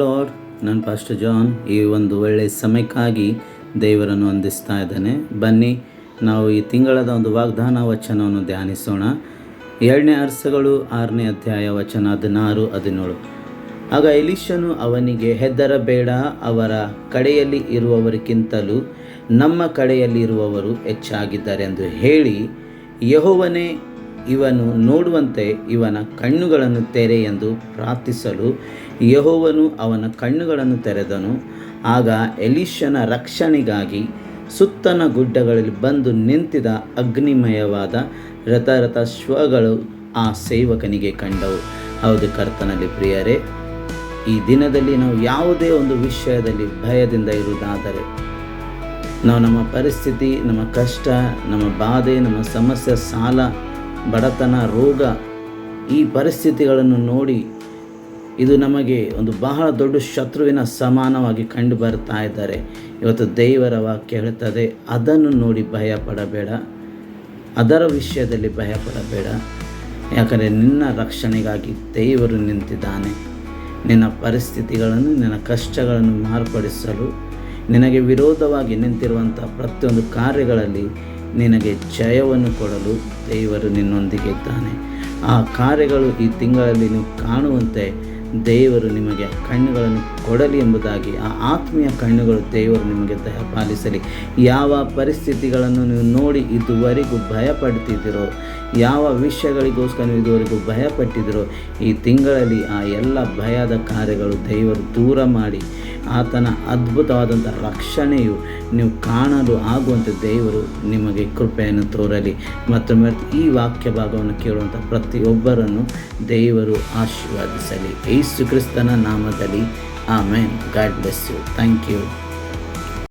Lord, ನಾನು pastor John, ಈ ಒಂದು ಒಳ್ಳೆಯ ಸಮಯಕ್ಕಾಗಿ ದೇವರನ್ನು ವಂದಿಸ್ತಾ ಇದ್ದಾನೆ. ಬನ್ನಿ, ನಾವು ಈ ತಿಂಗಳದ ಒಂದು ವಾಗ್ದಾನ ವಚನವನ್ನು ಧ್ಯಾನಿಸೋಣ. ಎರಡನೇ ಅರಸಗಳು, ಆರನೇ ಅಧ್ಯಾಯ ವಚನ ಹದಿನಾರು, ಹದಿನೇಳು. ಆಗ ಎಲಿಶನು ಅವನಿಗೆ ಹೆದ್ದರಬೇಡ ಅವರ ಕಡೆಯಲ್ಲಿ ಇರುವವರಿಗಿಂತಲೂ ನಮ್ಮ ಕಡೆಯಲ್ಲಿ ಇರುವವರು ಹೆಚ್ಚಾಗಿದ್ದಾರೆ ಎಂದು ಹೇಳಿ, ಯಹೋವನೇ ಇವನು ನೋಡುವಂತೆ ಇವನ ಕಣ್ಣುಗಳನ್ನು ತೆರೆ ಎಂದು ಪ್ರಾರ್ಥಿಸಲು ಯಹೋವನು ಅವನ ಕಣ್ಣುಗಳನ್ನು ತೆರೆದನು. ಆಗ ಎಲಿಶನ ರಕ್ಷಣೆಗಾಗಿ ಸುತ್ತನ ಗುಡ್ಡಗಳಲ್ಲಿ ಬಂದು ನಿಂತಿದ ಅಗ್ನಿಮಯವಾದ ರಥರಥ ಶ್ವಗಳು ಆ ಸೇವಕನಿಗೆ ಕಂಡವು. ಹೌದು ಕರ್ತನಲ್ಲಿ ಪ್ರಿಯರೇ, ಈ ದಿನದಲ್ಲಿ ನಾವು ಯಾವುದೇ ಒಂದು ವಿಷಯದಲ್ಲಿ ಭಯದಿಂದ ಇರುವುದಾದರೆ, ನಾವು ನಮ್ಮ ಪರಿಸ್ಥಿತಿ, ನಮ್ಮ ಕಷ್ಟ, ನಮ್ಮ ಬಾಧೆ, ನಮ್ಮ ಸಮಸ್ಯೆ ಸಾಲ ಬಡತನ, ರೋಗ ಈ ಪರಿಸ್ಥಿತಿಗಳನ್ನು ನೋಡಿ ಇದು ನಮಗೆ ಒಂದು ಬಹಳ ದೊಡ್ಡ ಶತ್ರುವಿನ ಸಮಾನವಾಗಿ ಕಂಡು ಬರ್ತಾ ಇದ್ದಾರೆ. ಇವತ್ತು ದೇವರ ವಾಕ್ಯ ಹೇಳ್ತದೆ, ಅದನ್ನು ನೋಡಿ ಭಯ ಪಡಬೇಡ ಅದರ ವಿಷಯದಲ್ಲಿ ಭಯ ಪಡಬೇಡ ಯಾಕಂದರೆ ನಿನ್ನ ರಕ್ಷಣೆಗಾಗಿ ದೇವರು ನಿಂತಿದ್ದಾನೆ. ನಿನ್ನ ಪರಿಸ್ಥಿತಿಗಳನ್ನು, ನಿನ್ನ ಕಷ್ಟಗಳನ್ನು ಮಾರ್ಪಡಿಸಲು, ನಿನಗೆ ವಿರೋಧವಾಗಿ ನಿಂತಿರುವಂಥ ಪ್ರತಿಯೊಂದು ಕಾರ್ಯಗಳಲ್ಲಿ ನಿನಗೆ ಜಯವನ್ನು ಕೊಡಲು ದೇವರು ನಿನ್ನೊಂದಿಗೆ ಇದ್ದಾನೆ. ಆ ಕಾರ್ಯಗಳು ಈ ತಿಂಗಳಲ್ಲಿ ನೀವು ಕಾಣುವಂತೆ ದೇವರು ನಿಮಗೆ ಕಣ್ಣುಗಳನ್ನು ಕೊಡಲಿ ಎಂಬುದಾಗಿ, ಆ ಆತ್ಮೀಯ ಕಣ್ಣುಗಳು ದೇವರು ನಿಮಗೆ ದಯಪಾಲಿಸಲಿ. ಯಾವ ಪರಿಸ್ಥಿತಿಗಳನ್ನು ನೀವು ನೋಡಿ ಇದುವರೆಗೂ ಭಯಪಡ್ತಿದ್ದೀರೋ ಯಾವ ವಿಷಯಗಳಿಗೋಸ್ಕರ ನೀವು ಇದುವರೆಗೂ ಭಯಪಟ್ಟಿದ್ದೀರೋ, ಈ ತಿಂಗಳಲ್ಲಿ ಆ ಎಲ್ಲ ಭಯದ ಕಾರ್ಯಗಳು ದೇವರು ದೂರ ಮಾಡಿ ಆತನ ಅದ್ಭುತವಾದಂಥ ರಕ್ಷಣೆಯು ನೀವು ಕಾಣಲು ಆಗುವಂಥ ದೇವರು ನಿಮಗೆ ಕೃಪೆಯನ್ನು ತೋರಲಿ. ಮತ್ತು ಈ ವಾಕ್ಯ ಭಾಗವನ್ನು ಕೇಳುವಂಥ ಪ್ರತಿಯೊಬ್ಬರನ್ನು ದೇವರು ಆಶೀರ್ವಾದಿಸಲಿ. ಯೇಸು ಕ್ರಿಸ್ತನ ನಾಮದಲ್ಲಿ. Amen. God bless you. Thank you.